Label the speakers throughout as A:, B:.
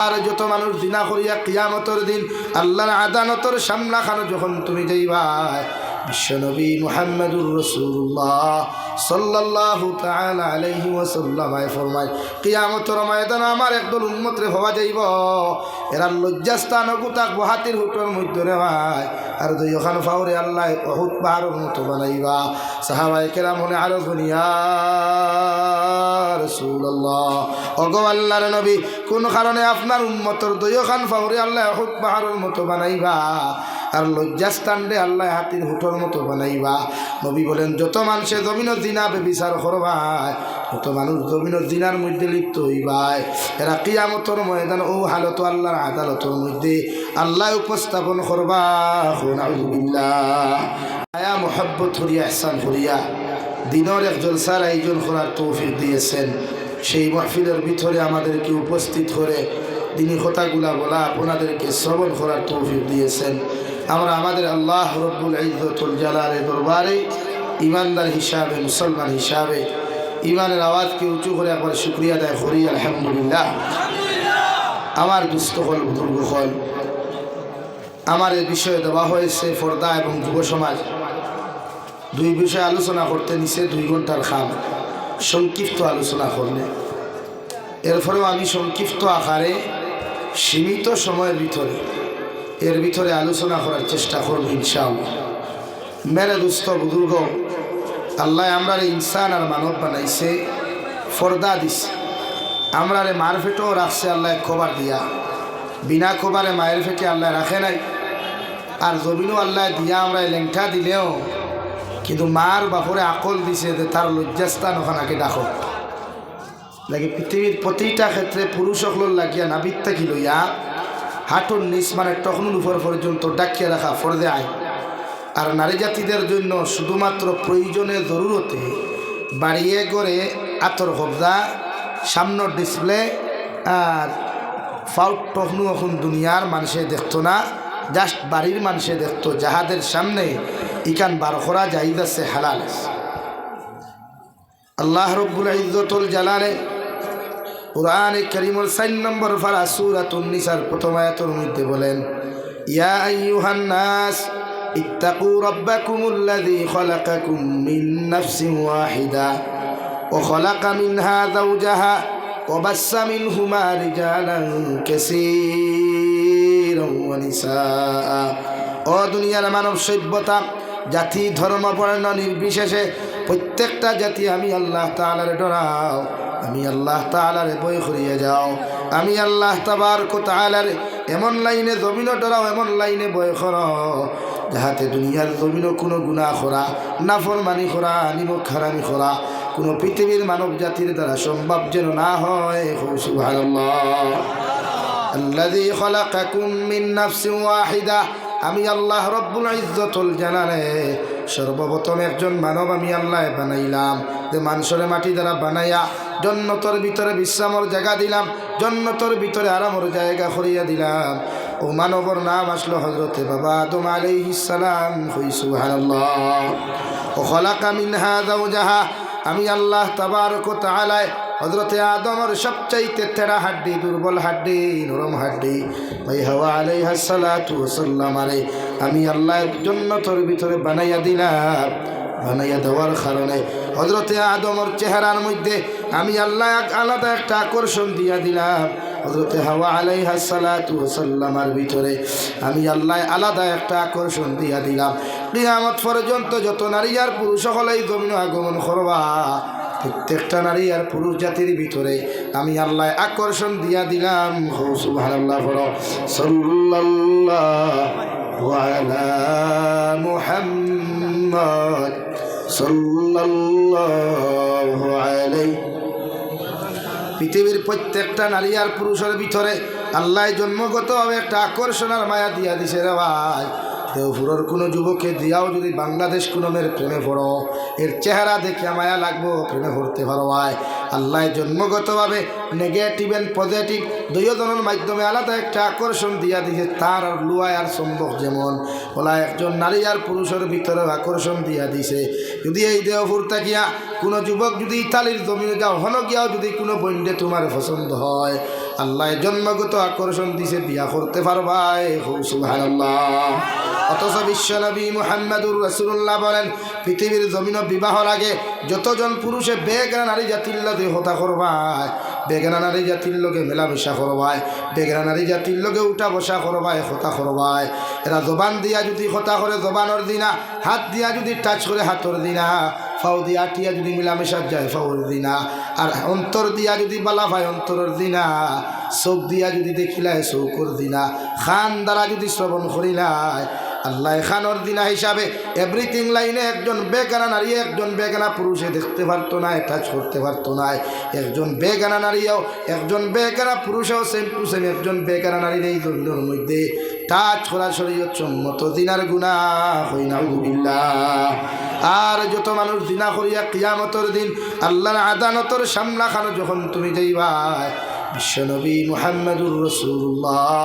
A: আর যত মানুষ দিনা করিয়া কিয়ামতর দিন আল্লাহর আদালতর সামনা খানো যখন তুমি যাইবাই বিশ্বনবী মুহাম্মদুর রসুল্লাহ আলাইহি ওয়াসাল্লাম আয় ফরমায়, কিয়ামতর ময়দানে আমার একদল উম্মতরে হওয়া যাইব। এরা লজ্জাস্থান গুতাক বহাতির হুটর মধ্যে রেওয়ায় আর দুই ওখান ফাউরে আল্লাহ বহুত পাহাড়ের মতো বানাইবা। সাহাবাই কেরাম মনে আরও দুনিয়া রসুল্লাহ অগো আল্লাহর নবী, কোন কারণে আপনার উম্মতর দইও খান ফাউরে আল্লাহ হুট পাহাড়ের মতো বানাইবা? আর লজ্জাস্থান রে আল্লাহ হাতির হুটর মতো বানাইবা। নবী বলেন, যত মানুষে জমিনের দিনা বেবিচার করবায়, তত মানুষ জমিনের দিনার মধ্যে লিপ্ত হইবাই এরা কিয়ামতর ময়দান ও হালত আল্লাহর আদালতর মধ্যে আল্লাহ উপস্থাপন করবা। আয়া মোহাব্বত হরিয়া এহসান হরিয়া দিনের এক জলসার আয়োজন করার তৌফিক দিয়েছেন। সেই মাহফিলের ভিতরে আমাদেরকে উপস্থিত করে দিনী কথাগুলা বলা, আপনাদেরকে শ্রবণ করার তৌফিক দিয়েছেন। আমরা আমাদের আল্লাহ রব্বুল ইজ্জতুল জালালের দরবারে ইমানদার হিসাবে, মুসলমান হিসাবে ইমানের আওয়াজকে উঁচু করে একবার শুক্রিয়া দেয় করি, আলহামদুলিল্লাহ। আমার দুস্থ হল, বুজুর্গ হল। আমার এ বিষয়ে দেওয়া হয়েছে ফর্দা এবং যুব সমাজ। দুই বিষয়ে আলোচনা করতে নিছে দুই ঘণ্টার খাম। সংক্ষিপ্ত আলোচনা করলে। এর ফলেও আমি সংক্ষিপ্ত আকারে সীমিত সময়ের ভিতরে এর ভিতরে আলোচনা করার চেষ্টা করব ইনশাআল্লাহ। মেরে দুস্থ বুজুর্গ আল্লাহ আমরা ইনসান আর মানব বানাইছে, ফর্দা দিছে। আমরা মার ফেটেও রাখছে আল্লাহ খবর দিয়া। বিনা খবরে মায়ের ফেটে আল্লাহ রাখে নাই। আর জমিনও আল্লাহ দিয়া আমরা লেংঠা দিলেও, কিন্তু মার বাপরে আকল দিছে যে তার লজ্জাস্থান ওখানাকে ডাকো। লাগে পৃথিবীর প্রতিটা ক্ষেত্রে পুরুষ সকল লাগিয়া নাবিত থাকি লইয়া হাঁটুর নিচ মানে তখন উপর পর্যন্ত ডাকিয়া রাখা ফর্দে আয় আর নারী জাতিদের জন্য শুধুমাত্র প্রয়োজনে জরুরতে বাড়িয়ে করে আতর হবদা সামনের ডিসপ্লে আর ফাউট টহনু এখন দুনিয়ার মানুষে দেখতো না জাস্ট বাড়ির মানুষে দেখতো যাহাদের সামনে ইকান বার করা যাইদ আছে, হালাল আল্লাহ রব্বুল ইজ্জতুল জালালে কোরআনে করিমুল সাইন নম্বর ফারা সুরাত উন্নিসার প্রথম আয়াতের মধ্যে বলেন, ইয়া আইয়ুহান নাস, ইত্তাকু রব্বাকুমুল্লাযী খলাকাকুম মিন নাফসিন ওয়াহিদা, ওয়া খলাকা মিনহা যাওজাহা, ওয়া বাসসা মিনহুমা রিজালান কাসীরান ওয়া নিসাআ। ও দুনিয়ার মানব সভ্যতা, জাতি, ধর্ম, বর্ণ নির্বিশেষে প্রত্যেকটা জাতি আমি আল্লাহ তাআলার ডরাও আমি আল্লাহ তালারে বই করিয়ে যাও। আমি আল্লাহ তাবার কোথালারে এমন লাইনে জমিনও ডরাও, এমন লাইনে বই কর যাহাতে দুনিয়ার জমিনও কোনো গুণা খরা নাফর মানি খরা নিমক খারামি খরা কোনো পৃথিবীর মানব জাতির দ্বারা সম্ভব যেন না হয়। আল্লাযী খালাকাকুম মিন নাফসিন ওয়াহিদা। আমি আল্লাহ রব্বুল ইজ্জতুল জালালে সর্বপ্রথম একজন মানব আমি আল্লাহ বানাইলাম। যে মানুষের মাটি দ্বারা বানাইয়া জন্নতর ভিতরে বিশ্রামর জায়গা দিলাম, জন্নতর ভিতরে আরামর জায়গা করিয়া দিলাম। ও মানবর নাম আসলো হজরতে বাবা আদম সালাম। হই সুবহানাল্লাহ। ও আমি আল্লাহ তাবারক তাআলায় হজরতে আদমর সবচাইতে তেরা হাড্ডি, দুর্বল হাড্ডি, নরম হাড্ডি ভাই হাওয়া আলাই হাসালাতু সাল্লাম আলাই আমি আল্লাহর জন্য তোর ভিতরে বানাইয়া দিলাম। বানাইয়া দেওয়ার কারণে হজরতে আদমর চেহারার মধ্যে আমি আল্লাহ আলাদা একটা আকর্ষণ দিয়া দিলাম। হজরতে হাওয়া আলাই হাসালাতু সাল্লামার ভিতরে আমি আল্লাহ আলাদা একটা আকর্ষণ দিয়া দিলাম। কিয়ামত পর্যন্ত যত নারী আর পুরুষ সকলেই জমিন আগমন করবা। প্রত্যেকটা নারী আর পুরুষ জাতির ভিতরে আমি আল্লাহ আকর্ষণ দিয়া দিলাম। হো, সুবহানাল্লাহ বলো সাল্লাল্লাহু আলা মুহাম্মদ। পৃথিবীর প্রত্যেকটা নারী আর পুরুষের ভিতরে আল্লাহ জন্মগতভাবে একটা আকর্ষণার মায়া দিয়া দিছে রে ভাই। দেওপুরের কোনো যুবকে দিয়াও যদি বাংলাদেশ কোনো মেয়ের প্রেমে পড়ো, এর চেহারা দেখে মায়া লাগবো, প্রেমে পড়তে ভালো ভাই। আল্লাহ জন্মগতভাবে নেগেটিভ অ্যান্ড পজিটিভ দুইজনের মাধ্যমে আলাদা একটা আকর্ষণ দিয়া দিয়েছে। তার আর লুয়ায় আর সম্ভব যেমন। ওলা একজন নারী আর পুরুষের ভিতরে আকর্ষণ দিয়া দিছে যদি এই দেহপুর থাকিয়া কোনো যুবক যদি ইতালির জমিনে যাও, হন গিয়াও যদি কোনো বন্ডে তোমার পছন্দ হয়। আল্লাহ জন্মগত আকর্ষণ দিছে বিয়া করতে পারবাই সুহান অথচ বিশ্বনবী মুহাম্মদুর রসুল্লাহ বলেন, পৃথিবীর জমিন বিবাহ লাগে। যতজন পুরুষে বেগরা নারী জাতির লোকে হতা করবায় বেগরা নারী জাতির লোকে মেলামেশা করবায় বেগরা নারী জাতির লোকে উঠা বসা করবায় হতা করবায়। এরা জবান দিয়া যদি হতা করে, জবানোর দিনা, হাত দিয়া যদি টাচ করে, হাতর দিনা। ফাউ দিয়া টিয়া যদি মিলামেশা যায়, ফাউর দিনা। আর অন্তর দিয়া যদি বালা ভাই, অন্তরের দিনা। চোখ দিয়া যদি দেখিলায়, চৌকর দিনা। খান দ্বারা যদি শ্রবণ করিলায় আল্লাহ খানোর দিনা হিসাবে এভরিথিং লাইনে একজন বেগানা নারী, একজন বেগানা পুরুষে দেখতে পারতো না টাচ করতে পারতো না। একজন বেগানা নারীও, একজন বেগানা পুরুষেও সেম টু সেম একজন বেগানা নারীর এই জমিনের মধ্যে টাচ করা সম্মত দিনার গুণা হই না আর যত মানুষ দিনা করিয়া কিয়ামতর দিন আল্লাহর আদালতর সামনা খানো যখন তুমি যাইবাই বিশ্বনবী মুহাম্মদুর রসুল্লাহ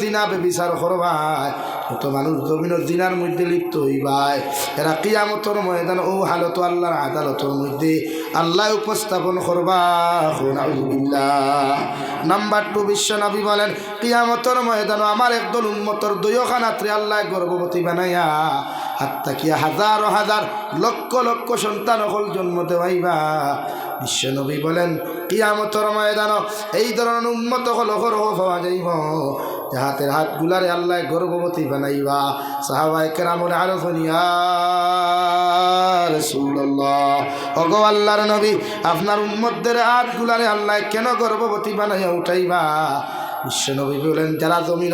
A: দিনা বেবিচার করবায় কত মানুষ জমিনের দিনার মধ্যে লিপ্ত হইবাই এরা কিয়ামতর ময়দান ও হালত আল্লাহর আদালতর মধ্যে আল্লাহ উপস্থাপন করবা নাম্বার টু বিশ্ব নবী বলেন কিয়ামতর ময়দান আমার একদল উন্মতর দৈয়খানাত্রে আল্লাহ গর্ভবতী বানাইয়া। কি হাজার হাজার লক্ষ লক্ষ সন্তান অকল জন্ম দেওয়াইবা। বিশ্বনবী বলেন, কিয়ামতর ময়দান এই ধরনের উন্মত হল হরহ পাওয়া যাইব। হাতের হাত গুলারে আল্লাহ গর্ভবতী বানাইবা। সাহাবাই কেরামনে আরও অগো আল্লাহর নবী, আপনার উন্মতদের হাত গুলারে আল্লাহ কেন গর্ভবতী বানাইয়া উঠাইবা? বিশ্বনবী বলেন, যারা জমিন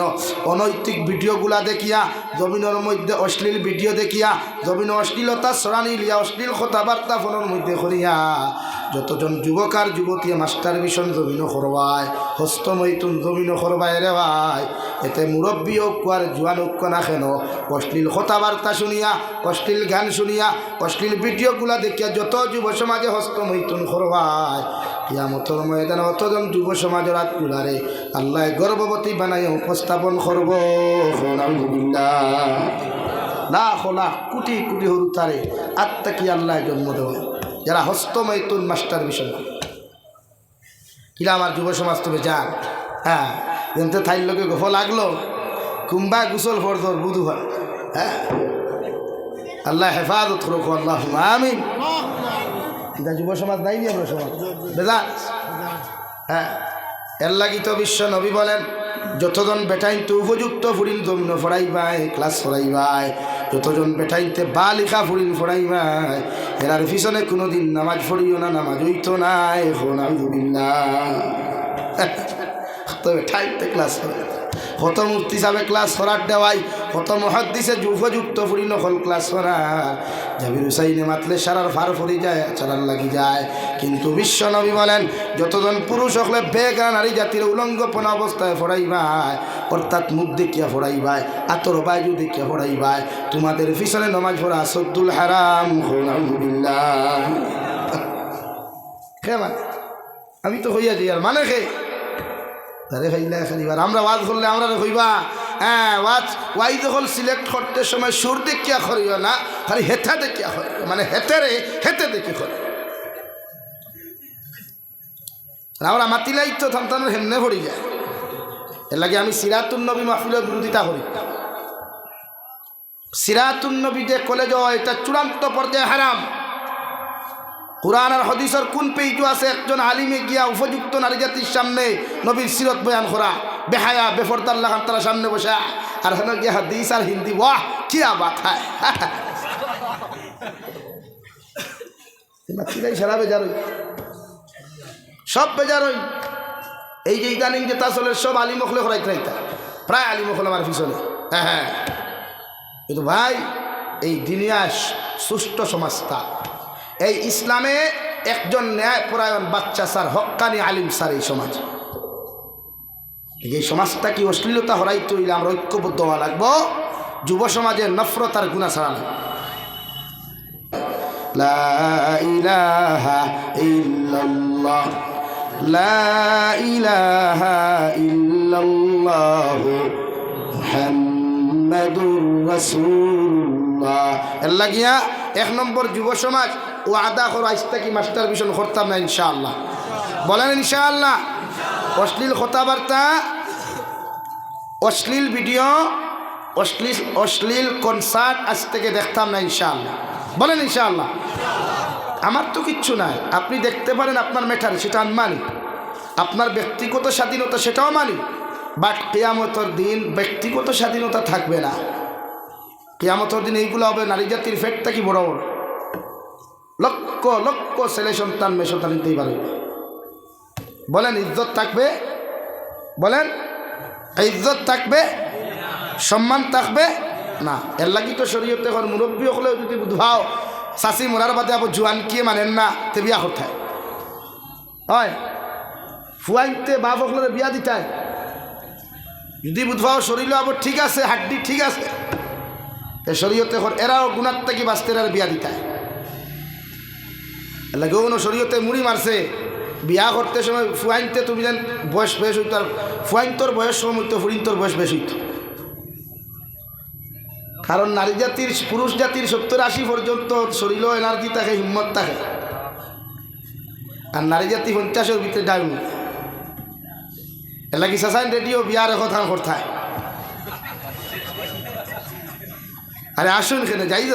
A: অনৈতিক ভিডিওগুলা দেখিয়া, জমিনের মধ্যে অশ্লীল ভিডিও দেখিয়া, জমিন অশ্লীলতা সরানি লিয়া অশ্লীল কথাবার্তা ফোনের মধ্যে করিয়া, যতজন যুবক আর যুবতী মাস্টার মিশন জমিন করবায় হস্তমৈতুন জমিন করবায় রে ভাই, এতে মুরব্বী আর জোয়ান ঐক্য না কেন, অশ্লীল কথাবার্তা শুনিয়া, অশ্লীল গান শুনিয়া, অশ্লীল ভিডিওগুলা দেখিয়া যত যুব সমাজে হস্তমৈতুন করবায় কিয়ামতর ময়দানে অতজন যুব সমাজের আত্মুলারে আল্লাহ গর্ভবতী বানাই উপস্থাপন করব। লাখ লাখ কোটি কোটি হরু তারে আত্মা কি আল্লাহ জন্ম দেওয়া যারা হস্তমৈতুন মাস্টার মিশন কিলা আমার যুব সমাজ তুমি যান হ্যাঁ কিন্তু থাইর লোকে গোফ লাগল। কুম্বা গুসল ফরদর বুধু হয়। হ্যাঁ। আল্লাহ হেফাজত করুক আল্লাহ আমিন। এটা যুব সমাজ, নাই আমরা সমাজ। বেদা হ্যাঁ এর লাগি তো বিশ্ব নবী বলেন, যতজন বেটাইনতে উপযুক্ত ফুরিল দমিন ফড়াইবাই ক্লাস ফড়াইবাই যতজন বেটাইনতে বা লিখা ফুরিল ফড়াইবাই এরার পিছনে কোনোদিন নামাজ পড়িও না, নামাজ হইতো নাই এখন আলহামদুলিল্লাহ। তবে ঠাইতে ক্লাস করে কত সাহেব ক্লাস করার দেওয়াই কত মহাদ্দিসে উপযুক্ত ফুরি নকল ক্লাস করা জাবির হুসাইনে মাতলে সারার ফার ফরি যায় চারার লাগি যায়। কিন্তু বিশ্ব নবী বলেন, যতজন পুরুষ হলে বেগা নারী জাতির উলঙ্গপন অবস্থায় ফড়াইবাই অর্থাৎ মুখ দেখিয়া ফড়াইবাই আতর বায়ু দেখিয়া ফড়াইবাই তোমাদের পিছনে নমাজ পড়া সদ্দুল হারাম মানে? আমি তো হইয়া যাই, আর মানে খে তারে খাইলে খাইবার আমরা ওয়াজ করলে আমরা হইবা হ্যাঁ ওয়াজ ওয়াই যখন সিলেক্ট করতে সময় সুর দেখিয়া করিও না, খালি হেথা দেখিয়া করিও মানে হেতেরে হেতে দেখি করি আমরা মাতিলাই তো সন্তানের হেমনে ভরি যায়। এর লাগে আমি সিরাতুল নবী মাহফিলের বিরোধিতা করি। সিরাতুল নবী যে কলেজ এটা চূড়ান্ত পর্যায়ে হারাম। কোরআন আর হদিসর কোন পেইটু আছে, একজন আলিমে গিয়া উপযুক্ত নারী জাতির সামনে নবীর সিরত বয়ান করা। বেহায়া বেফরদাল্লাহ খান তারা সামনে বসা, আর হেন গিয়া হাদিস আর হিন্দি বাহ কি আবাত হয়। সারা বেজার সব বেজার ওই এই যে ইদানিং যে তাসলের সব আলী মখলে খরাই রাইতা। প্রায় আলী মখল আমার পিছনে। হ্যাঁ হ্যাঁ। কিন্তু ভাই, এই দুনিয়া সুষ্ঠু সমাজটা। এই ইসলামে একজন ন্যায় ন্যায়পরায়ণ বাচ্চা স্যার হক্কানি আলিম স্যার এই সমাজ। এই সমাজটা কি অশ্লীলতা হরাই তৈরি আমরা ঐক্যবদ্ধ হওয়া লাগবো? যুব সমাজের নফরত আর গুণা ইলাহা ইল্লাল্লাহ। লা গিয়া এক নম্বর যুব সমাজ ও আদা করো আইস্তা কি মাস্টার মিশন করতাম না ইনশাআল্লাহ। বলেন ইনশাআল্লাহ। অশ্লীল কথাবার্তা, অশ্লীল ভিডিও, অশ্লীল অশ্লীল কনসার্ট আজ থেকে দেখতাম না ইনশাআল্লাহ। বলেন ইনশাআল্লাহ। আমার তো কিচ্ছু নাই। আপনি দেখতে পারেন আপনার মেটার সেটা আমি মানি। আপনার ব্যক্তিগত স্বাধীনতা, সেটাও মানি। বাট কেয়ামতর দিন ব্যক্তিগত স্বাধীনতা থাকবে না। কেয়ামতর দিন এইগুলো হবে, নারী জাতির ফেটটা কি বড় বড়? লক্ষ লক্ষ ছেলে সন্তান, মেয়ে সন্তান নিতেই পারে। বলেন, ইজ্জত থাকবে? বলেন, ইজ্জত থাকবে? সম্মান থাকবে? না। এর লাগি তো শরীয়তে এখন মুরব্বী হলেও যদি বুধভাও চাষি মরার বাদে আবার জোয়ান কিয়ে মানেন না, তে বিয়া করতে হয়। ফুয়াইতে বাপ হকলে বিয়া দিতায় যদি বুধভাও শরীর আবার ঠিক আছে, হাড্ডি ঠিক আছে, তে শরীয়তে এখন এরাও গুণার থেকে বাঁচতে এরার বিয়া দিতায় লাগে শরীয়তে মুড়ি মারছে। বিয়া করতে সময় ফুয়াইনতে তুমি যেন বয়স বেশ হইতো আর ফুয়াইন তোর বয়স সময় হইতো ফুরিন তোর বয়স বেশ হইতো। কারণ নারী জাতির, পুরুষ জাতির সত্তর আশি পর্যন্ত শরীরও এনার্জি থাকে, হিম্মত থাকে। আর নারী জাতি পঞ্চাশের ভিতরে ডাউন এলা কি সাসাইন রেডিও বিয়ার কথা করতায় আরে আসুন কেন, যাই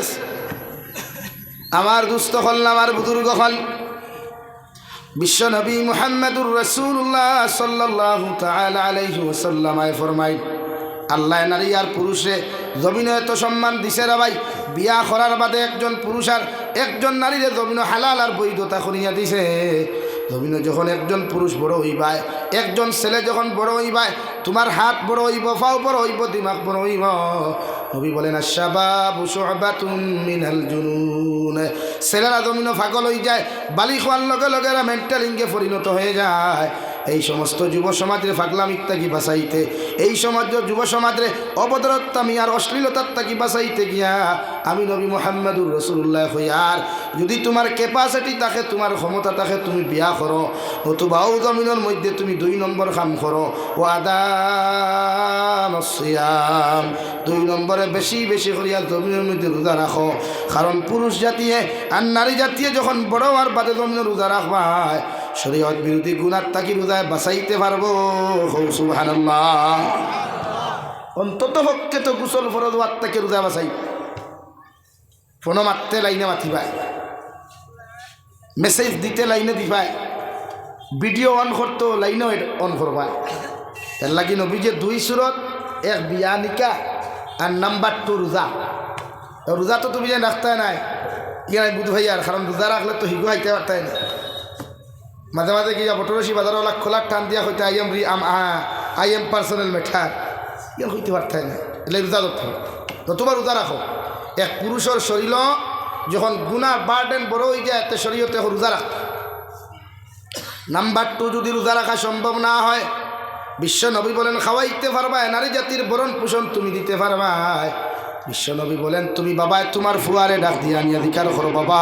A: আমার দুস্থ হল আমার বুজুর্গ হল বিশ্ব নবী মুহাম্মদুর রসুল্লাহ সাল্লাহ আলহি ওসাল্লামায় ফরমাই আল্লাহ নারী আর পুরুষে জমিনে এত সম্মান দিছে রে ভাই, বিয়া করার বাদে একজন পুরুষ আর একজন নারীরে জমিন হালাল আর বৈধতা করিয়া দিছে। জমিনে যখন একজন পুরুষ বড় হইবায়, একজন ছেলে যখন বড় হইবায়, তোমার হাত বড় হইব ফাও বড় হইব, দিমাগ বড় হইব নবী বলেন ছেলেরা জমিন ফাঁকল হয়ে যায় বালি খোয়ার লগে লগে মেন্টালিংকে পরিণত হয়ে যায়। এই সমস্ত যুব সমাজের ফাগলাম ইত্যাদি বাসাইতে এই সমাজ যুব সমাজের অবদরত্তামি আর অশ্লীলতার তাকি বাসাইতে গিয়া? আমি নবী মোহাম্মদুর রসুল্লাহ হইয়ার যদি তোমার ক্যাপাসিটি থাকে, তোমার ক্ষমতা থাকে, তুমি বিয়া করো। নতুবাও জমিনের মধ্যে তুমি দুই নম্বর কাম করো। ও আদান সিয়াম দুই নম্বরে বেশি বেশি করিয়া জমিনের মধ্যে রোজা রাখো। কারণ পুরুষ জাতিয়ে আর নারী জাতিয়ে যখন বড় হওয়ার বাদে জমিনের রোজা রাখবায় শরীয়ত বিরোধী গুণার তাকি রোজায় বাঁচাইতে পারব। অন্তত পক্ষে তো গুসল ফরজ থেকে রোজা বাঁচাই। ফোনো মারতে লাইনে মাতিবায় মেসেজ দিতে লাইনে দিবায় ভিডিও অন করতো লাইনেও অন করবায় এর লাগি নবী যে দুই সুরত, এক বিয়া নিকা আর নাম্বার টু রোজা। রোজা তো তুমি যে রাখতে নাই। ইয়াই বুধ ভাইয়ার, কারণ রোজা রাখলে তো হিগু হাইতে পারতাই না মাঝে মাঝে কি বটরসি বাজারওয়ালা খোলার টান দিয়া হইতে আই এম রি আম আই এম পার্সোনাল মেঠার ইয়ার হইতে পারতাই না এলে রোজা ধরতে নতুবা রোজা রাখো এক পুরুষের শরীর যখন গুণার বার্ডেন বড় হয়ে যায় এতে শরীরতে রোজা রাখ নাম্বার টু যদি রোজা রাখা সম্ভব না হয়, বিশ্ব নবী বলেন খাওয়াইতে পারবায় নারী জাতির বরণ পোষণ তুমি দিতে পারবায় বিশ্বনবী বলেন, তুমি বাবায় তোমার ফুয়ারে ডাক দিয়ে আনিয়া অধিকার করো, বাবা।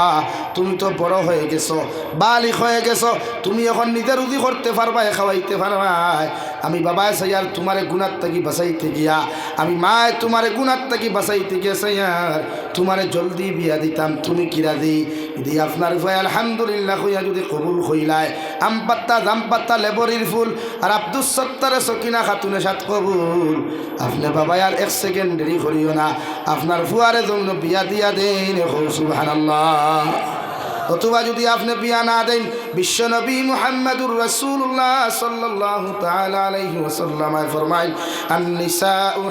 A: তুমি তো বড় হয়ে গেছো, বালিক হয়ে গেছো। তুমি এখন নিজের উদি করতে পারবা খাওয়াইতে পারবাই আমি বাবায় সাইয়ার তোমারে গুণার থাকি বাসাইতে গিয়া। আমি মায় তোমারে গুণার থাকি বাসাইতে গিয়া সাইয়ার তোমারে জলদি বিয়া দিতাম, তুমি কিরা দি দি আপনার ভাই আলহামদুলিল্লাহ হইয়া যদি কবুল হইলায়। আম পাত্তা জাম পাত্তা লেবরির ফুল আর আব্দুল সত্তারে সকিনা খাতুনে সাত কবুল। আপনি বাবাই আর এক সেকেন্ড দেরি করিও না। আপনার ফুয়ারে জন্য বিয়া দিয়া দেন। সুবহানাল্লাহ। অথবা যদি আপনি বিয়া না দেন বিশ্বনবী মুহাম্মদুর রাসূলুল্লাহ সাল্লাল্লাহু তাআলা আলাইহি ওয়াসাল্লাম ফরমাইল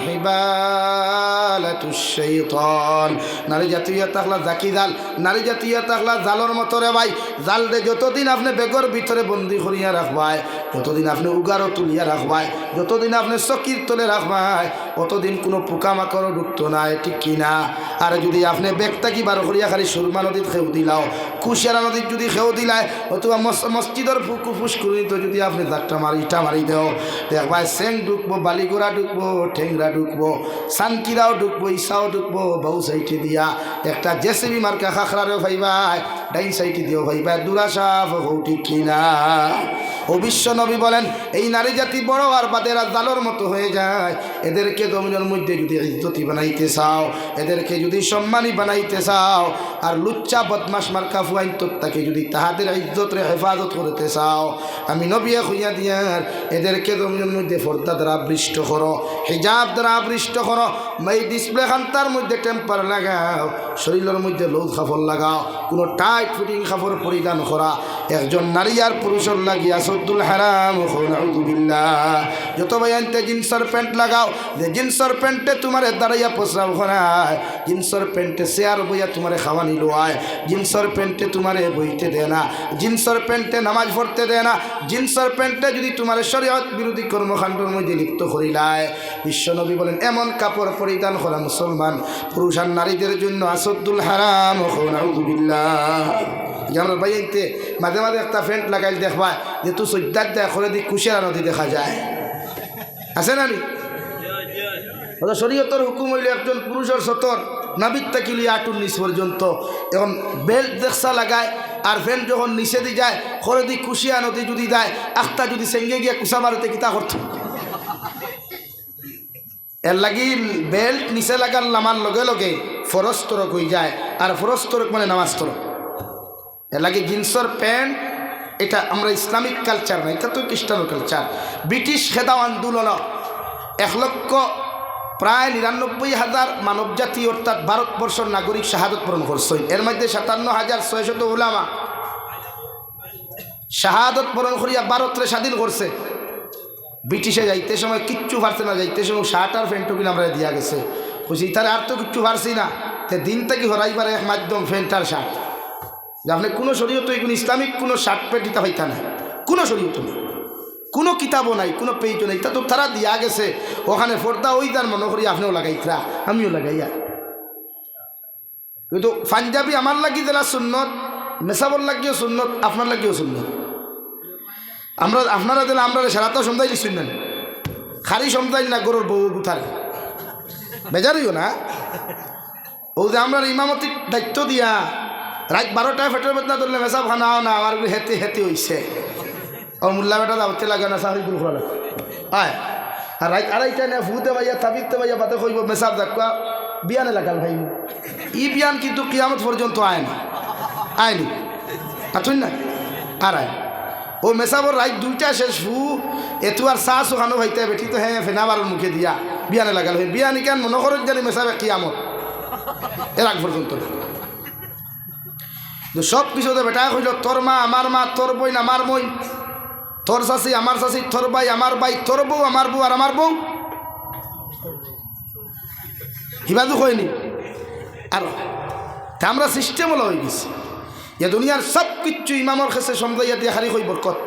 A: হিবালাতুশ শাইতান। নারী জাতীয় তাকলা জাকি জাল, নারী জাতীয় তাকলা জালর মতো রে ভাই, জাল দে যতদিন আপনি বেগর ভিতরে বন্দি করিয়া রাখবাই যতদিন আপনি উগারও তুলিয়া রাখবাই যতদিন আপনি চকির তলে রাখবাই অতদিন কোনো পোকামাকড়ও ঢুকতো না ঠিক কিনা আর যদি আপনি বেগটা কি বার করিয়া খালি সুরমা নদীত খেউ দিলাও, কুশিয়ারা নদীত যদি খেউ দিলাই অথবা মস- মসজিদর ফুসকুরিত যদি আপনি যাত্রা মারি, ইটা মারি দেও দেখবাই চেং ঢুকবো, বালিগোড়া ঢুকবো ঠেংরা ঢুকবো সানকিরাও ঢুকবো ইসাও ঢুকবো, বউ সাইটে দিয়া, একটা জেসিবি মার্কা খাখরারেও ভাইবাই ডাইন সাইটে দিও ভাইবাই দুরাসাফ হৌ ঠিক কিনা বিশ্ব নবী বলেন, এই নারী জাতি বড় আর বাদেরা জালোর মতো হয়ে যায়। এদেরকে জমিনের মধ্যে যদি ইজ্জতি বানাইতে চাও, এদেরকে যদি সম্মানী বানাইতে চাও, আর লুচ্চা বদমাস মার্কা, ফুয়াইন তাকে যদি তাহাদের ইজ্জতরে হেফাজত করতে চাও, আমি নবিয়া খুঁয়া দিয়ার এদেরকে জমিনের মধ্যে ফর্দা দ্বারা আবৃষ্ট করো, হিজাব দ্বারা আবৃষ্ট করো এই ডিসপ্লে খান্তার মধ্যে টেম্পার লাগাও, শরীরের মধ্যে লৌদ খাফর লাগাও, কোনো টাইট ফিটিং খাফর পরিধান করা একজন নারী আর পুরুষের লাগিয়া সদ্দুল হারাম যত ভাই আনতে জিন্সর প্যান্ট লাগাও, যে জিন্সর প্যান্টে তোমার দাঁড়াইয়া প্রস্রাব করায় জিন্সর প্যান্টে শেয়ার বইয়া তোমার খাওয়ানি লোয়ায় জিন্সর প্যান্টে তোমারে বইতে দেয় না। জিন্সর প্যান্টে নামাজ পড়তে দেয় না। জিন্সর প্যান্টে যদি তোমার শরীয়ত বিরোধী কর্মকাণ্ডের মধ্যে লিপ্ত করিলায়। বিশ্বনবী বলেন, এমন কাপড় পরিধান করা মুসলমান, পুরুষ আর নারীদের জন্য আসদ্দুল হারাম যে আমরা বাইতে মাঝে মাঝে একটা ফ্রেন্ড লাগাইল দেখবা যে তুই সৈদ্যার দেয় করে দিক কুশিয়ারা নদী দেখা যায়। আছে না নি? শরীয়তর হুকুম হইলে একজন পুরুষের সতর নাবিদ তাকিলি আটুর নিচ পর্যন্ত এখন বেল্ট দেখসা লাগায় আর ফ্যান যখন নিচে দি যায় খরে দি কুশিয়া নদী যদি যায় আখটা যদি সেঙ্গে গিয়ে কুসা মারতে কিতা করত এর লাগি বেল্ট নিচে লাগার নামার লগে লগে ফরস্তরক হয়ে যায়। আর ফরস্তরক মানে নামাজ তরক এর লাগে জিন্সর প্যান্ট, এটা আমরা ইসলামিক কালচার না, এটা তো খ্রিস্টান কালচার। ব্রিটিশ খেদাও আন্দোলন, এক লক্ষ প্রায় নিরানব্বই হাজার মানবজাতি অর্থাৎ ভারতবর্ষর নাগরিক শাহাদত পূরণ করছেন। এর মধ্যে সাতান্ন হাজার ছয়শত উলামা শাহাদত পূরণ করিয়া ভারতরে স্বাধীন করছে। ব্রিটিশে যাইতে সময় কিচ্ছু পারছে না, যাইতে সময় শার্ট আর ফ্যান্টও কিনা আমরা দিয়া গেছে। খুশি তাহলে আর তো কিচ্ছু পারছি না। তে দিন থেকে হরাই পারে এক মাধ্যম ফ্যান্ট আর শার্ট? যে আপনি কোনো শরীয়ত কোনো ইসলামিক কোনো শার্ট প্যান্ট হইতা না কোনো শরীয়ত নেই। কোনো কিতাবও নাই, কোনো পেইজও নাই। তা তো তারা দিয়া গেছে, ওখানে ফর্দা ওই তার মনে করি আপনিও লাগাইতরা, আমিও লাগাইয়া। কিন্তু পাঞ্জাবি আমার লাগি দিলা সুন্নত মেসাবর লাগিও সুন্নত, আপনার লাগিও সুন্নত। আমরা, আপনারা দিলে আমরা সারা তো সমঝাই দিচ্ছেন না খারি সমঝাই না গরুর বউ গুথারে বেজারইও না। ও যে আমরা ইমামতির দায়িত্ব দিয়া রাত বারোটায় ফেটের বেদনা ধরলে মেসাব খানাও না আমার হেতে হেতে হইছে ও মোল্লা বেটা দাওতে লাগে না সাহরি গুল খোলা আয়। আর রাত আড়াইটা না ফুতে ভাইয়া তাবিতে ভাইয়া বাতে কইব মেসাব দেখবা বিয়ানে লাগাল ভাই ই বিয়ান কিন্তু কিয়ামত পর্যন্ত আয় না আয়নি আছুন না? আর আয় ও মেসাবর রাত দুইটা শেষ ফু এতু আর চা চোখানো ভাইতে বেঠি তো হ্যাঁ ফেনা বারোর মুখে দিয়া। বিয়ানে লাগাল হয়। বিয়ানি কেন মনে করেন জানি মেসাবে কিয়ামত। এর আগ পর্যন্ত তো সব কিছুতে বেটা কইল তোর মা, আমার মা, তোর বই আমার বই তোর শাশি, আমার শাশি, তোর ভাই, আমার ভাই, তোর বউ, আমার বউ আর আমার বউ। হিবাদু হয়নি? আর তা আমরা সিস্টেম হলো হয়ে গেছি। যে দুনিয়ার সব কিছু ইমামর কাছে সমজাইয়া দিয়ে খালি হই বরকত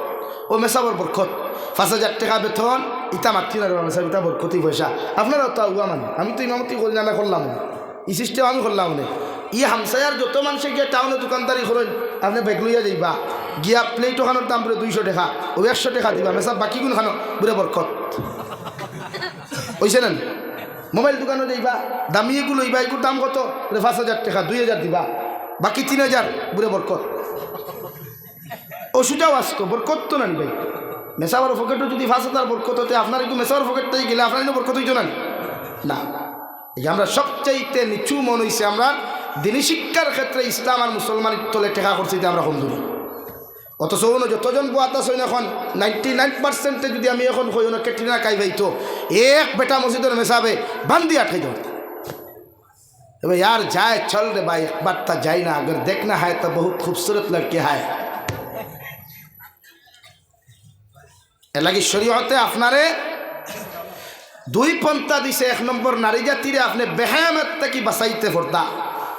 A: ও মেসাবর বরকত পাঁচ হাজার টাকা বেতন, ইটা মাতৃ না মেসাব ইটা বরকতি পয়সা আপনারা তো আগুয়া মানে। আমি তো ইমামতি করলাম না ই সিস্টেম আমি করলাম না ই হামসায়ার যত মানুষে গিয়ে টাউনে দোকানদারি করেন আপনি বেগ লইয়া যাইবা। গিয়া প্লেট ওখানোর দাম পুরো দুইশো টাকা ও একশো টাকা দিবা। মেসাব বাকি কোন খানো বুড়ে বরকত হয়েছে না মোবাইল দোকানে যাইবা, দামি এগুলো লইবা এগুলোর দাম কত? পাঁচ হাজার টাকা, দুই হাজার দিবা। বাকি তিন হাজার বুড়ে বরকত ওষুধটাও আসতো বরকত তো না ভাই। মেসাবার পকেটও যদি পাঁচ হাজার বরকত হতে আপনার একটু মেসাবার পকেটটাই গেলে আপনার বরকত হইতো না। না আমরা সবচাইতে নিচু মন হইছে আমরা দিনী শিক্ষার ক্ষেত্রে ইসলাম আর মুসলমানের তলে টেকা করছি যে আমরা কমজোরি অথচ অন্য যতজন বুয়াত আছে এখন নাইনটি নাইন পার্সেন্টে যদি আমি এখন কই অন্য কেটিনা কাই ভাইতো এক বেটা মসজিদের মেসাবে বান্দি আঠাই দাও এবার यार जाए चल रे भाई एक बार ता जाए ना अगर देखना है तो बहुत खूबसूरत लड़के है এর লাগি শরীয়তে আপনারে দুই পন্থা দিছে এক নম্বর নারী জাতিরে আপনি বেহায়ামের থেকে বাঁচাইতে ফোরদা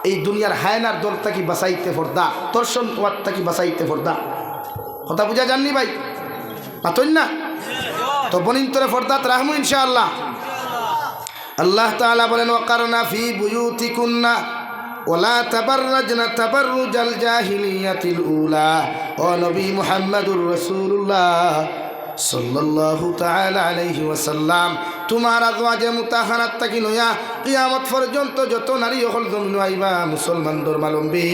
A: এই দুনিয়ার হায়নার দল থেকে বাঁচাইতে ফোরদা দর্শন ওয়ার থেকে বাঁচাইতে ফোরদা কথা বুঝা জাননি ভাই? পাতন না? তো বনিন তোরে ফোরদাত রাহমু ইনশাআল্লাহ। আল্লাহ তাআলা বলেন, ওয়াকারনা ফি বুয়ুতিকুন্না ওলা তাবাররাজনা তাবাররুজাল জাহিলিয়াতিল উলা। ও নবী মুহাম্মাদুর রাসূলুল্লাহ সাল্লাল্লাহু তাআলা আলাইহি ওয়াসাল্লাম তোমার আজওয়াজে মুতাহারাত তাকি নয়া? কিয়ামত পর্যন্ত যত নারী হল জমিন আইবা মুসলমান ধর্মালম্বী,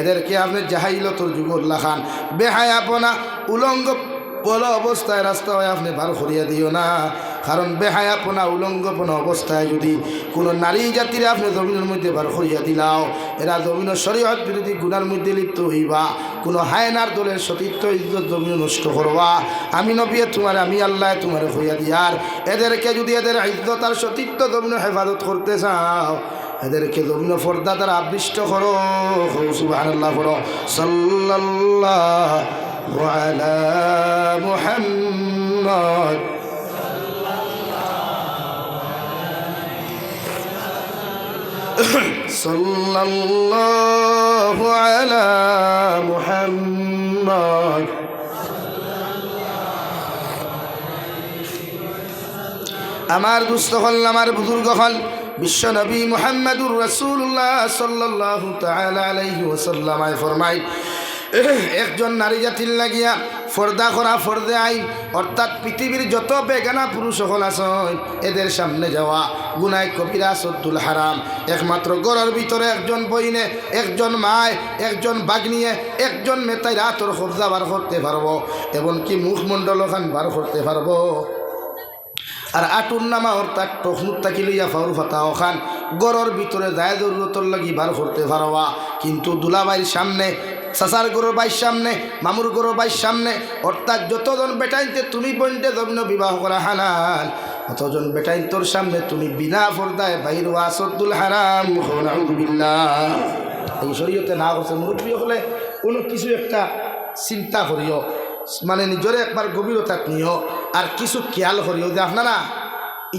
A: এদেরকে আপনি জাহাইলতর লাখান। বেহায় আপনা উলঙ্গ বল অবস্থায় রাস্তা হয় আপনি বার করিয়া দিও না। কারণ বেহায়াপনা উলঙ্গপনা অবস্থায় যদি কোনো নারী জাতির আপনি জমিনের মধ্যে বার করিয়া দিলাও এরা জমিনের শরীয়ত বিরোধী গুণার মধ্যে লিপ্ত হইবা কোনো হায়নার দলের সতীর্থ ইজ্জত জমিন নষ্ট করবা আমি নবিয়ে তোমার আমি আল্লাহ তোমার হইয়া দিয়ার এদেরকে যদি এদের ইজ্জত আর সতীর্থ জমিন হেফাজত করতে চাও এদেরকে জমিন ফর্দা দ্বারা আবৃষ্ট করো সুবাহ করো সাল্লাল্লাহ وعلى محمد صلى الله على محمد আমার দুস্থ হল আমার বুজুর্গ হল বিশ্ব নবী মোহাম্মদুর রসুল্লাহ সাল্লাহ তালা আলাইহি ওসাল্লামায় ফরমাই একজন নারী জাতির লাগিয়া ফর্দা করা ফর্দে আই অর্থাৎ পৃথিবীর যত বেগানা পুরুষ সকল আসন এদের সামনে যাওয়া গুনায় কবিরা সদ্দুল হারাম। একমাত্র গড়ের ভিতরে একজন বইনে, একজন মায়, একজন বাগনিয়ে, একজন মেতাই রাতর কবজা বার করতে পারব, এমনকি মুখমণ্ডল খান বার করতে পারব। আর আটুর নামা অর্থাৎ টখনুর তাকি লইয়া ফাউর ফাতা ওখান গড়ের ভিতরে দায় জরুরতর লাগি বার করতে পারবা। কিন্তু দুলাবাইর সামনে সাসার গরুর বাইর সামনে, মামুর গরুর বাইর সামনে, অর্থাৎ যতজন বেটাইতে তুমি বইনতে জমিন বিবাহ করা হালাল। অতজন বেটাইন তোর সামনে তুমি বিনা ফর্দায় বাইর ওয়াসদ্দুল হারাম এই শরীয়তে না করছে মুরব্বী হলে কোনো কিছু একটা চিন্তা করিও মানে নিজরে একবার গভীরতা নিও, আর কিছু খেয়াল করিও যে আপনারা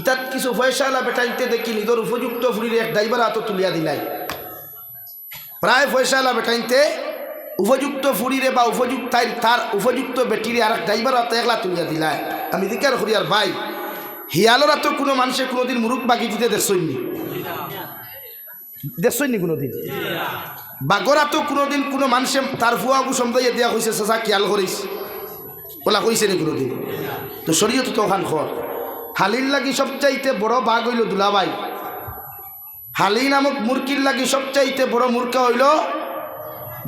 A: ইতাত কিছু পয়সাওয়ালা বেটাইতে দেখি নিজের উপযুক্ত ফুরির এক ড্রাইভার হাতও তুলিয়া দিলাই। প্রায় পয়সাওয়ালা বেটাইতে উপযুক্ত ফুরিরে বা উপযুক্ত তাই তার উপযুক্ত বেটিরে আর ড্রাইভার হাতে একলা তুলিয়া দিলায় আমি দিকার করি আর ভাই হিয়ালরা তো কোনো মানুষের কোনোদিন মুরুখ বাকি দিতে দেখছইনি দেখছইনি কোনোদিন? বাগরা তো কোনোদিন কোনো মানুষে তার ফুয়াবু সমদাইয়া দেওয়া হয়েছে চাচা খেয়াল করিস ওলা কইছে নি কোনোদিন? তো শরীয়ত তো ওখান খর হালির লাগি সবচাইতে বড় বাঘ হইল দুলাবাই। হালি নামক মুরকির লাগি সবচাইতে বড় মূর্খা হইল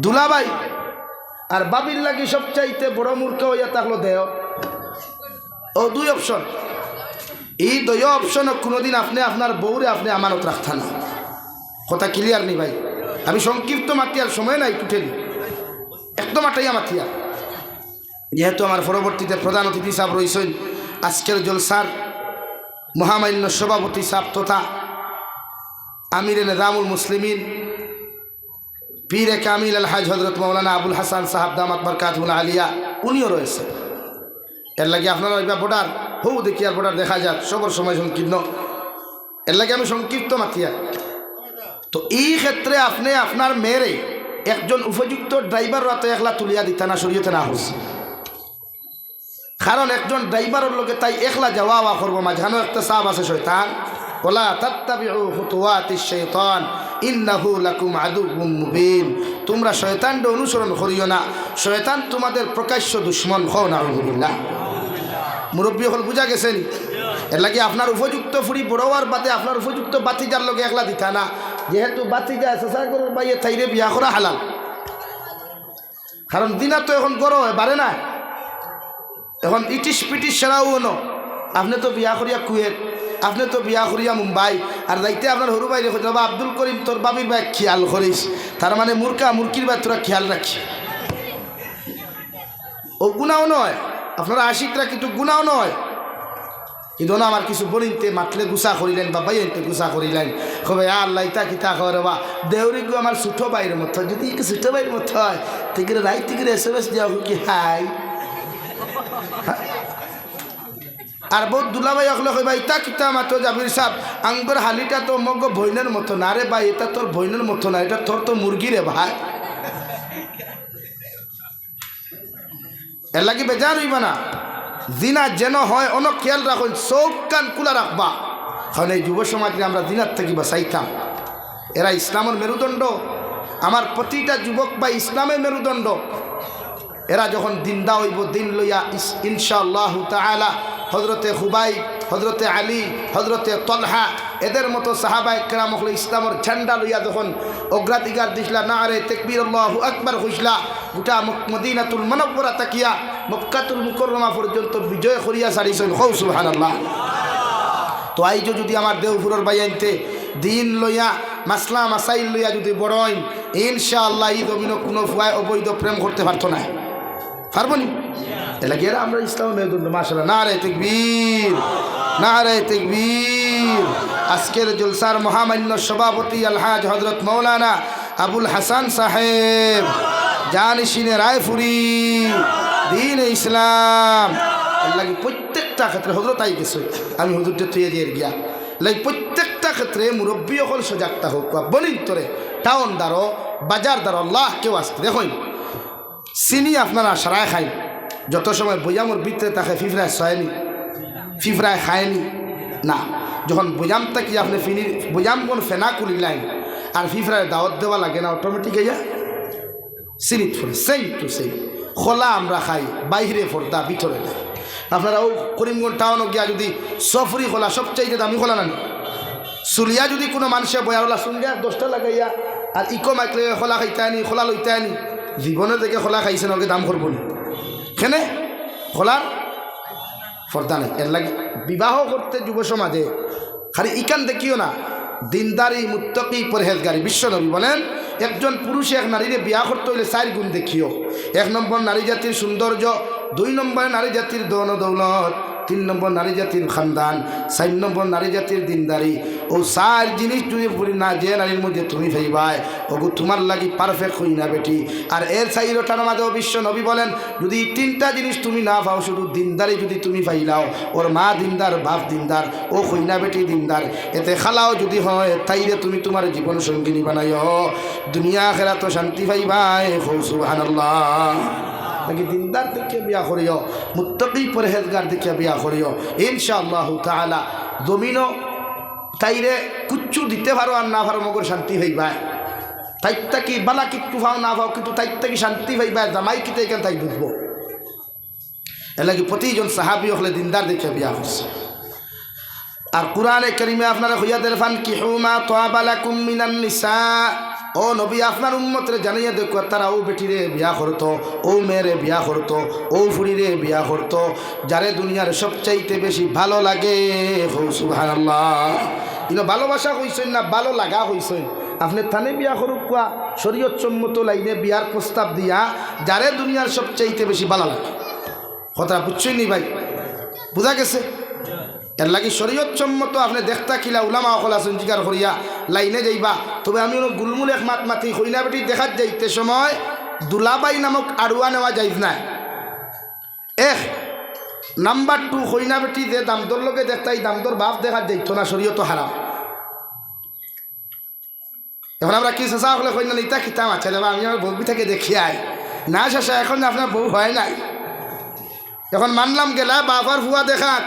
A: দুলাবাই আর বাবির লাগি সবচাইতে বড় মূর্খা হইয়া থাকল দেহ। ও, দুই অপশন এই দুই অপশন কোনোদিন আপনি আপনার বউরে আপনি আমানত রাখতা না। কথা ক্লিয়ার নি ভাই? আমি সংক্ষিপ্ত মাতিয়ার সময় নাই টুটেলি একদম আটাইয়া মাতিয়া। যেহেতু আমার পরবর্তীতে প্রধান অতিথি সাহেব রয়েছেন আজকের জলসার মহামান্য সভাপতি সাহেব তথা আমির নেজামুল মুসলিমিন পীরে কামিল আল হাজ হজরত মৌলানা আবুল হাসান সাহাব দামাত বরকাতুল আলিয়া, উনিও রয়েছে। এর লাগে আপনারা ওইবা বর্ডার হৌ দেখি আর বর্ডার দেখা যাক, সবর সময় সংকীর্ণ। এর লাগে আমি সংক্ষিপ্ত মাতিয়া তো এই ক্ষেত্রে আপনি আপনার মেয়েরে একজন উপযুক্ত ড্রাইভার রাতে একলা তুলিয়া দিতে না সরিয়েতে না হচ্ছে কারণ একজন ড্রাইভারের লোকে তাই একলা যাওয়া করব, মাঝখানেও একটা সাপ আছে শৈতান ওলা তাত্তাবিউ খুতুওয়াতিশ শাইতান। ইন্নাহু লাকুম আদুউম মুবিন। তোমরা শয়তানকে অনুসরণ করিও না। শয়তান তোমাদের প্রকাশ্য দুশ্মন হও না আলহামদুলিল্লাহ মুরব্বী হল বুঝা গেছেন? এর লাগে আপনার উপযুক্ত ফুরি বড়োয়ার বাদে আপনার উপযুক্ত বাতিজার লোকে একলা দিতা না। যেহেতু বাতিজা করুন বাইয়ে বিয়া করা হালাল। কারণ দিনা তো এখন গরম হয়, বাড়ে না। এখন ইটিস পিটিস সেরাও ন আপনি তো বিয়া করিয়া কুয়েত। আপনি তো বিয়া করিয়া মুম্বাই, আর যাইতে আপনার সরু বাইরে হইতে বাবা আব্দুল করিম, তোর বাবির ভাই খেয়াল করিস। তার মানে মুরকা মুরকির ভাই তোরা খেয়াল রাখি ও গুণাও নয়। আপনারা আশিকরা কিন্তু গুণাও নয়। কিন্তু না, আমার কিছু বলিতে মাতলে গুসা করিলেন বা বাইতে গুসা করিলেন। কবে আল্লাহ, ইতা কিতা করে বা দেউরি গু আমার ছোটো বাইরের মতো যদি ছোটো বাইরের মতো হয় তিগরে রাই তিগরে এস এম এস দেওয়া কি? হাই। আর বহুত দুলাভাই অকলে কই ভাই তা কিতা মাত্র জাবির সাহ আঙ্গর হালিটা তো মগ ভৈনের মতো না রে ভাই, এটা তোর ভৈনের মতো না, এটা তোর তো মুরগি রে ভাই। এর লাগি বেজার হইবা না। জিনা যেন হয় অন খেয়াল রাখুন চোখ কান কুলা রাখবা কারণ এই যুব সমাজকে আমরা দিনার থেকে বাঁচাইতাম। এরা ইসলামের মেরুদণ্ড আমার প্রতিটা যুবক বা ইসলামের মেরুদণ্ড। এরা যখন দিন দা হইব, দিন লইয়া ইনশাআল্লাহ তাআলা হজরতে হুবাই হজরতে আলী হজরতে তলহা, এদের মতো সাহাবাই কেরাম হল ইসলামের ঝান্ডা লইয়া যখন অগ্রাধিকার দিসলা না আরে তেকবির আল্লাহ আকবার হইসলা গোটা মদিনাতুল মনব্বরা তাকিয়া মক্কাতুল মুকররমা পর্যন্ত বিজয় করিয়া সারিছেন হৌ সুবহানাল্লাহ। তো আইজ যদি আমার দেওপুরের বাইনতে দিন লইয়া, মাসলা মাসাইল লইয়া যদি বড়ইন ইনশাআল্লাহ এই কোনো ফুয়ায় অবৈধ প্রেম করতে পারতো না। পারব এলা গিয়ে আমরা ইসলাম মেহদুল্লাহ মাসাল্লাহ না রে তেকবীর না রে তেকবীর। আজকের জলসার মহামান্য সভাপতি আলহাজ হজরত মৌলানা আবুল হাসান সাহেব জানিসিনে রায়পুরি, দিন ইসলাম। লাগি প্রত্যেকটা ক্ষেত্রে হজরত আই গেছে, আমি হুজুরটা তুই দিয়ে গিয়া। লাগি প্রত্যেকটা ক্ষেত্রে মুরব্বী অকল সজাগতা হোক, বা তরে, টাউন দ্বারো, বাজার দ্বারো, আল্লাহ কেউ আসতে দেখুন। চিনি আপনারা সারায় খাই যত সময় বৈয়ামর ভিতরে তাকে ফিফরায় ছয়নি ফিফরায় খায়নি, না। যখন বৈয়ামটা কি আপনি ফিনি, বৈয়াম কোন ফেনা কুলিলাইন আর ফিফরায় দাওয়াত দেওয়া লাগে না অটোমেটিক ইয়া সিনিত ফোরে সেম টু সেম খোলা আমরা খাই, বাইরে ফোরদা ভিতরে নাই। আপনারা ও করিমগঞ্জ টাউনও গিয়া যদি সফরি খোলা, সবচাইতে দামি খোলা না চুলিয়া যদি কোনো মানুষে বয়ারলা শুনগা দশটা লাগাইয়া, আর ইকো মাইকলে খোলা খাইতে আনি, খোলা লইতে আনি, জীবনে দেখে খোলা খাইছে নকে দাম করব নি। কেনে? খোলার ফর্দা নেই। এর লাগে বিবাহ করতে যুব সমাজে খালি ইকান দেখিও না দিনদারি মুত্তকি পরহেজগারি বিশ্বনবী বলেন, একজন পুরুষে এক নারীরে বিয়া করতে হইলে চার গুণ দেখিও। এক নম্বর নারী জাতির সৌন্দর্য দুই নম্বরে নারী জাতির দৌলত তিন নম্বর নারী জাতির খানদান চার নম্বর নারী জাতির দিনদারি ও চার জিনিস যদি বলি না যে নারীর মধ্যে তুমি ভাইবাই ওগু তোমার লাগি পারফেক্ট হই না বেটি। আর এর চাইরটার মাঝেও বিশ্ব নবী বলেন, যদি তিনটা জিনিস তুমি না পাও, শুধু দিনদারি যদি তুমি পাইলাও ওর মা দিনদার, বাপ দিনদার, ও হইনা বেটি দিনদার। এতে খালাও যদি হয় তাইরে তুমি তোমার জীবন সঙ্গিনী বানাইও। দুনিয়া খেলা তো শান্তি পাইবাই, হৌ সুবহানাল্লাহ। নাকি দিনদার দেখে বিয়া করিও, মুত্তকি পরহেজগার দেখে বিয়া করিও। ইনশাআল্লাহ তাআলা, জমিনও তাইরে কুচ্ছু দিতে পারো আর না পারো, মগর শান্তি হইবাই। তাইতা কি বালা কিচ্ছু ভাও না ভাও কিন্তু তাইতা কি শান্তি হইবাই, জামাই কিতে কেন তাই বুঝব? এর লাগি প্রতিজন সাহাবি হলে দিনদার দেখে বিয়া করছে। আর কোরআনে করিমে আপনারা হইয়া দেরফান কি হুমা তোয়াবালাকুম মিনান নিসা। ও নবী, আপনার উন্মতরে জানাইয়া দেখো তারা ও বেটিরে বিয়া করতো, ও মেয়েরে বিয়া করতো, ও ফুড়িরে বিয়া করতো, যারে দুনিয়ার সবচাইতে বেশি ভালো লাগে। হো সুহান কিন্তু ভালোবাসা হইছেন না, ভালো লাগা হইছেন আপনি থানে বিয়া করুক কোয়া শরীয়ত সম্মত লাইনে বিয়ার প্রস্তাব দিয়া যারে দুনিয়ার সবচাইতে বেশি ভালো লাগে। কথা বুঝছই নি ভাই? বুঝা গেছে? এর লাগি শরীয়ত সম্মত আপনি দেখতা কিলা উলামা অকল আসুন জিগার করিয়া লাইনে যাইবা। তবে আমি ওনো গুলমুল এক মাত মাতি হইনা বেটি দেখাত যাইতে সময় দুলাবাই নামক আড়ুয়া নেওয়া যাইজ না এক নাম্বার টু, হইনা বেটি, যে দামদর লোকে দেখতাই দামদর বাপ দেখাত যাইতো না, শরীয়ত হারাম। এখন আমরা কি চেষ্টা হলে কই না ইতা খিতাম আচ্ছা যাবা আমি আমার বউ থেকে দেখি আই। না শেষা এখন আপনার বউ হয় নাই। এখন মানলাম গেলা বাফার ফুয়া দেখাত।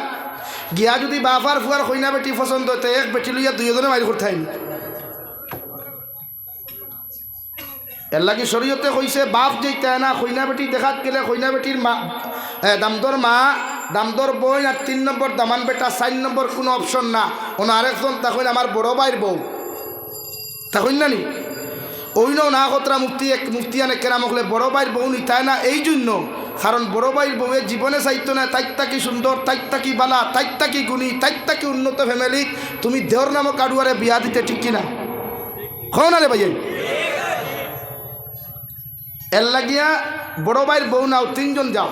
A: গিয়া যদি বাফার ফুয়ার কইনা বেটি পছন্দ হতে এক বেটি লইয়া দুইজনে মারি করতে আইন এর লাগি শরীয়তে কইছে বাপ যেতে না, কইনা বেটি দেখাত গেলে কইনা বেটির মা দামদর মা দামদর বই আর তিন নম্বর দামান বেটা, চার নম্বর কোনো অপশন না। কোনো আরেকজন তখন আমার বড় ভাইয়ের বউ। তখন না নি ওইন না কতরা মুক্তি এক মুক্তি আনে কেরাম হলে বড় ভাইয়ের বউ নি তাই না, এই জন্য। কারণ বড় ভাইয়ের বউয়ের জীবনে চাইতো না তাইত্তা কি সুন্দর তাইত্তা কি বালা তাইত্তা কি গুণী তাইত্তা তাকি উন্নত ফ্যামিলি তুমি দেহর নামক আড়ুয়ারে বিয়া দিতে ঠিক কিনা? কও না রে ভাইয়া। এর লাগিয়া বড় ভাইয়ের বউ নাও, তিনজন যাও।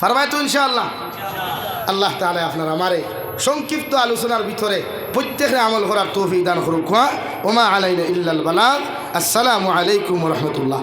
A: পারবাই তো ইনশাআল্লাহ। আল্লাহ তাহলে আপনার আমারে সংক্ষিপ্ত আলোচনার ভিতরে প্রত্যেকে আমল করার তৌফিক দান করুক। ওমা আলাইনা ইল্লাল বালাগ। আসসালামু আলাইকুম রহমতুল্লাহ।